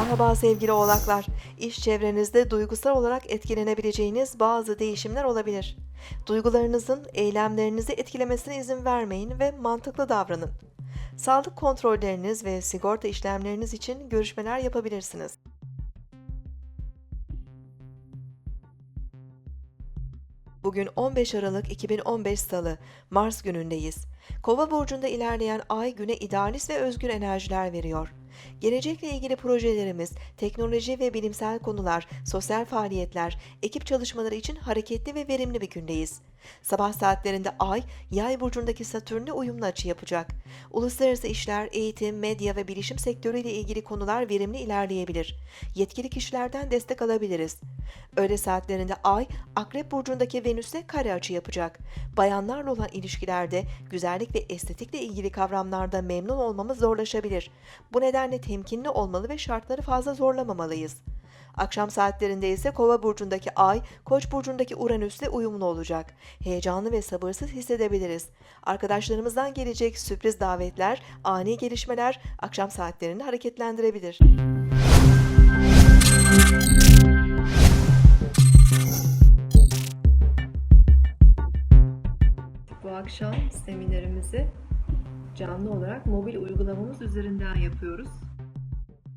Merhaba sevgili oğlaklar. İş çevrenizde duygusal olarak etkilenebileceğiniz bazı değişimler olabilir. Duygularınızın eylemlerinizi etkilemesine izin vermeyin ve mantıklı davranın. Sağlık kontrolleriniz ve sigorta işlemleriniz için görüşmeler yapabilirsiniz. Bugün 15 Aralık 2015 Salı, Mars günündeyiz. Kova burcunda ilerleyen ay güne idealist ve özgür enerjiler veriyor. Gelecekle ilgili projelerimiz, teknoloji ve bilimsel konular, sosyal faaliyetler, ekip çalışmaları için hareketli ve verimli bir gündeyiz. Sabah saatlerinde Ay, Yay burcundaki Satürn'le uyumlu açı yapacak. Uluslararası işler, eğitim, medya ve bilişim sektörüyle ilgili konular verimli ilerleyebilir. Yetkili kişilerden destek alabiliriz. Öğle saatlerinde Ay, Akrep burcundaki Venüs'le kare açı yapacak. Bayanlarla olan ilişkilerde güzellik ve estetikle ilgili kavramlarda memnun olmamız zorlaşabilir. Bu nedenle temkinli olmalı ve şartları fazla zorlamamalıyız. Akşam saatlerinde ise Kova burcundaki Ay, Koç burcundaki Uranüs'le uyumlu olacak. Heyecanlı ve sabırsız hissedebiliriz. Arkadaşlarımızdan gelecek sürpriz davetler, ani gelişmeler akşam saatlerini hareketlendirebilir. Bu akşam seminerimizi canlı olarak mobil uygulamamız üzerinden yapıyoruz.